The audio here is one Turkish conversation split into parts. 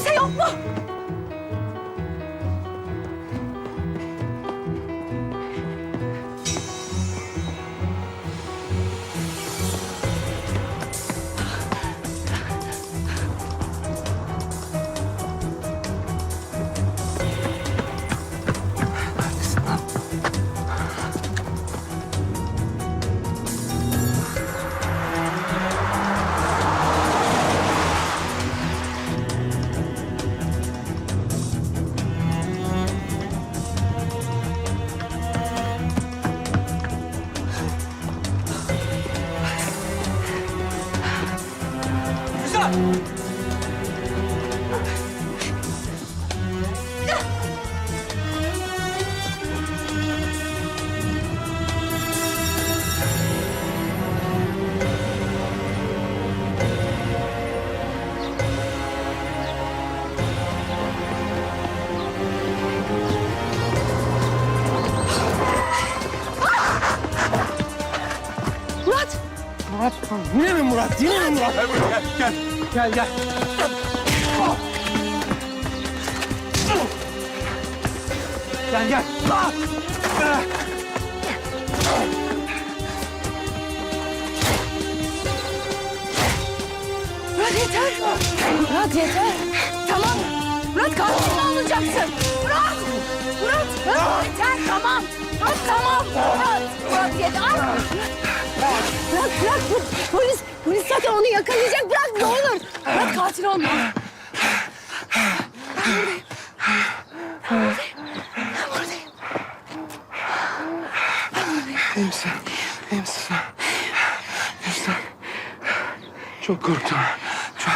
Kimse yok mu? Murat? Yine mi Murat? Gel, gel. Gel gel. Gel gel. Ah! Ah! Murat yeter! Murat yeter! Tamam! Murat karşına alacaksın! Murat! Murat! Murat yeter! Tamam! Murat tamam! Murat! Onu yakalayacak! Bırak ne olur! Murat katil olma! İyi misin? İyi misin sen? İyi misin? Çok korktum. Çok,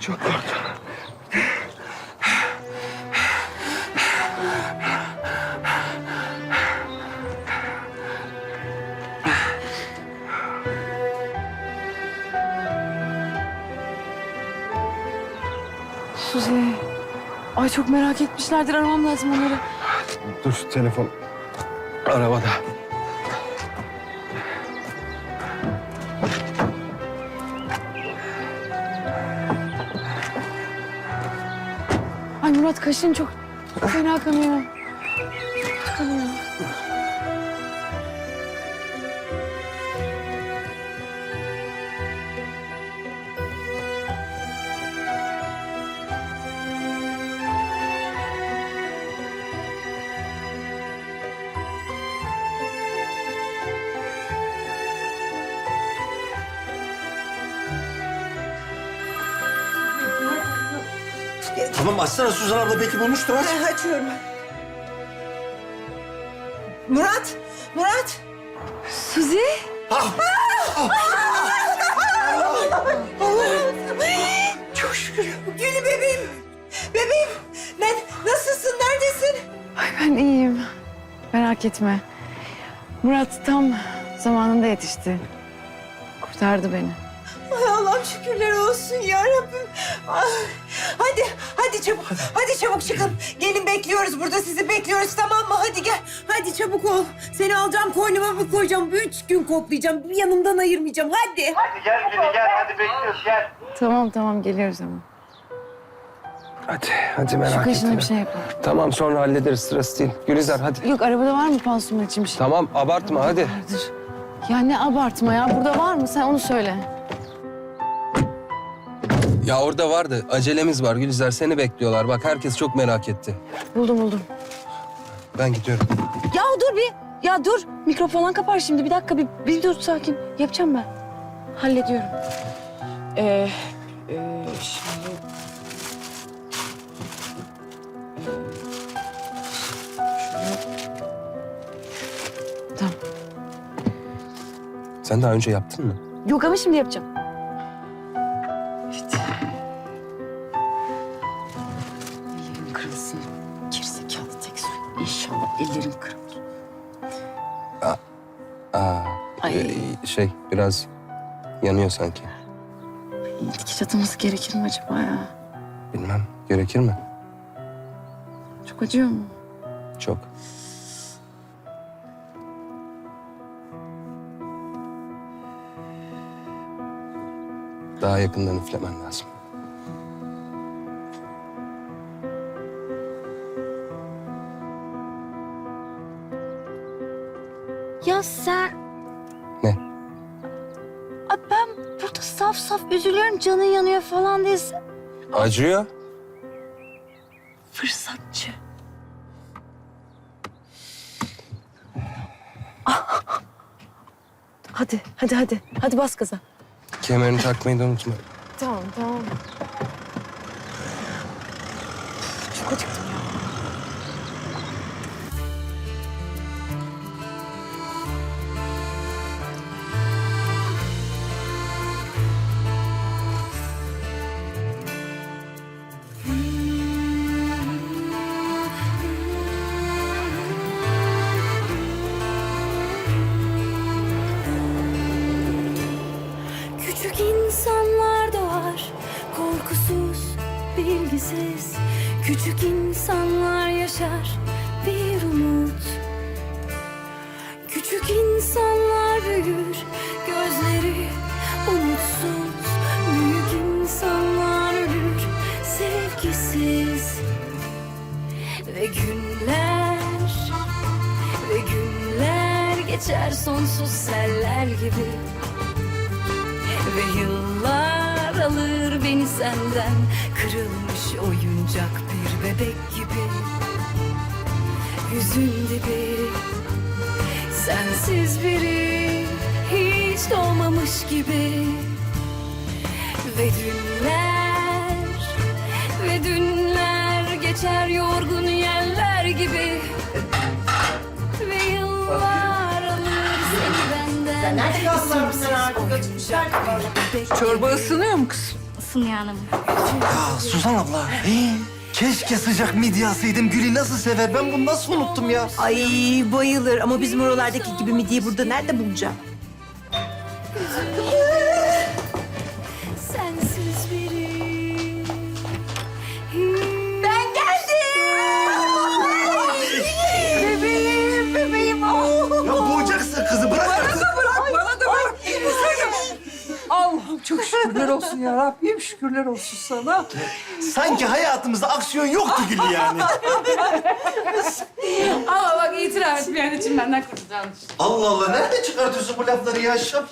çok korktum. Ay çok merak etmişlerdir. Aramam lazım onları. Dur telefon arabada. Ay Murat kaşın çok fena kanıyor. Kanıyor. Tamam açsana Suzan abla belki bulmuştur aç. Ben açıyorum. Murat, Murat. Suzi. Çok şükür. Gülü bebeğim. Bebeğim. Ben nasılsın? Neredesin? Ay ben iyiyim. Merak etme. Murat tam zamanında yetişti. Kurtardı beni. Ay Allah'ım şükürler olsun ya Rabbim. Ah, Hadi, hadi çabuk, hadi çabuk çıkın. Gelin bekliyoruz burada, sizi bekliyoruz tamam mı? Hadi gel, hadi çabuk ol. Seni alacağım, koynuma bir koyacağım. Üç gün koklayacağım, bir yanımdan ayırmayacağım. Hadi. Hadi gel Gülü gel hadi bekliyoruz gel. Tamam tamam geliyoruz ama. Hadi, hadi Şu merak kaşına etme. bir şey yapalım. Tamam sonra hallederiz sırası değil. Gülizar hadi. Yok arabada var mı pansuman için bir şey? Tamam abartma hadi. Vardır. Ya ne abartma ya. Burada var mı? Sen onu söyle. Ya orada vardı. Acelemiz var Gülizar. Seni bekliyorlar. Bak herkes çok merak etti. Buldum buldum. Ben gidiyorum. Ya dur bir. Ya dur. Mikrofondan kapar şimdi. Bir dakika bir, bir dur sakin. Yapacağım ben. Hallediyorum. Ee, e, şimdi... Tamam. Sen daha önce yaptın mı? Yok ama şimdi yapacağım. şey biraz yanıyor sanki. Dikiş atılması gerekir mi acaba ya? Bilmem. Gerekir mi? Çok acıyor mu? Çok. Daha yakından üflemen lazım. Ya sen... saf saf üzülüyorum canın yanıyor falan değilsin. Acıyor. Fırsatçı. Hadi, hadi, hadi. Hadi bas gaza. Kemerini takmayı da unutma. Tamam, tamam. Bilgisiz. Küçük insanlar yaşar, bir umut. Küçük insanlar büyür, gözleri umutsuz. Büyük insanlar ölür, sevgisiz. Ve günler, ve günler geçer sonsuz seller gibi. Ve yıllar alır beni senden. Kırılmış oyuncak bir bebek gibi. Yüzün dibi Sensiz biri hiç doğmamış gibi. Ve dünler Ve dünler geçer yorgun yeller gibi Sen nerede kaldılar Çorba ısınıyor mu kız? Isınıyor hanım. Ya Suzan abla. Keşke sıcak midye alsaydım. Gül'ü nasıl sever? Ben bunu nasıl unuttum ya? Ay bayılır ama bizim oralardaki gibi midyeyi burada nerede bulacağım? Şükürler olsun ya Rabbim şükürler olsun sana. Sanki hayatımızda aksiyon yoktu Gül yani. Ama bak itiraf etmeyen için benden kurtulacaksın. Allah Allah. Nerede çıkartıyorsun bu lafları ya? Şap.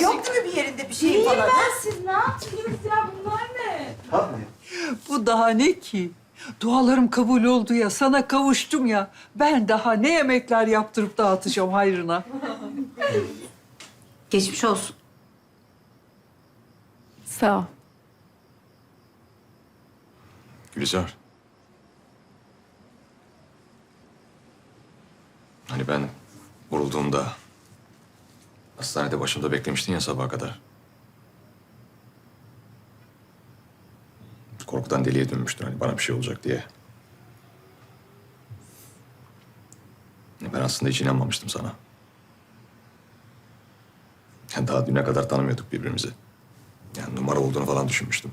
Yoktu mu bir yerinde bir şey falan? Siz ne yaptınız ya? Bunlar ne? Tabii. Bu daha ne ki? Dualarım kabul oldu ya, sana kavuştum ya. Ben daha ne yemekler yaptırıp dağıtacağım hayrına. Geçmiş olsun. Sağ ol. Gülizar. Hani ben vurulduğumda hastanede başımda beklemiştin ya sabaha kadar. Korkudan deliye dönmüştün hani bana bir şey olacak diye. Ben aslında hiç inanmamıştım sana. Daha düne kadar tanımıyorduk birbirimizi. Yani numara olduğunu falan düşünmüştüm.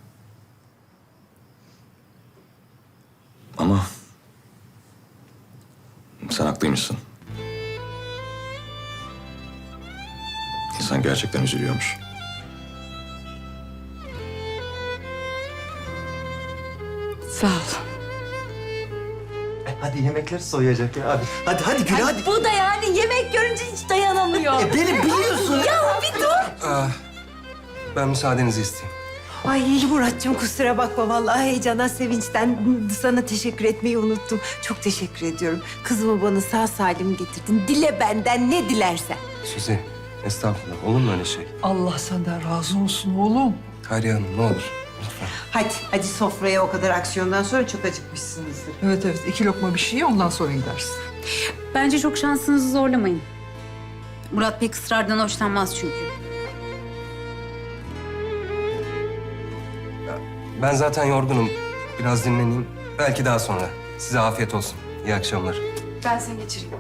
Ama sen haklıymışsın. İnsan gerçekten üzülüyormuş. Sağ ol. Hadi yemekler soğuyacak ya. Hadi. Hadi hadi Gül hadi. Bu da yani yemek görünce hiç dayanamıyor. E, beni biliyorsun. Ah, ben müsaadenizi isteyeyim. Ay Muratcığım kusura bakma vallahi heyecandan sevinçten sana teşekkür etmeyi unuttum. Çok teşekkür ediyorum. Kızımı bana sağ salim getirdin. Dile benden ne dilersen. Suzi, estağfurullah. Olur mu öyle şey? Allah senden razı olsun oğlum. Hayriye Hanım ne olur. Lütfen. Hadi hadi sofraya o kadar aksiyondan sonra çok acıkmışsınızdır. Evet evet, iki lokma bir şey ye, ondan sonra gidersin. Bence çok şansınızı zorlamayın. Murat pek ısrardan hoşlanmaz çünkü. Ben zaten yorgunum. Biraz dinleneyim. Belki daha sonra. Size afiyet olsun. İyi akşamlar. Ben seni geçireyim.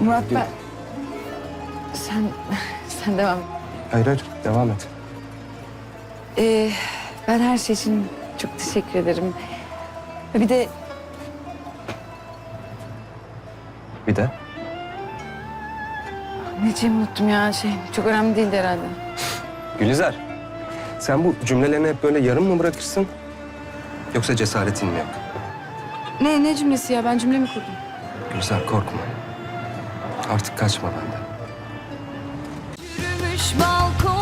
Murat ben... Sen... Sen devam et. Hayır hayır, devam et. Ee, ben her şey için çok teşekkür ederim. Bir de Bir de. ne Gerçeği unuttum ya şey. Çok önemli değildi herhalde. Gülizar, sen bu cümlelerini hep böyle yarım mı bırakırsın? Yoksa cesaretin mi yok? Ne ne cümlesi ya? Ben cümle mi kurdum? Gülizar korkma. Artık kaçma benden. Yürümüş balkon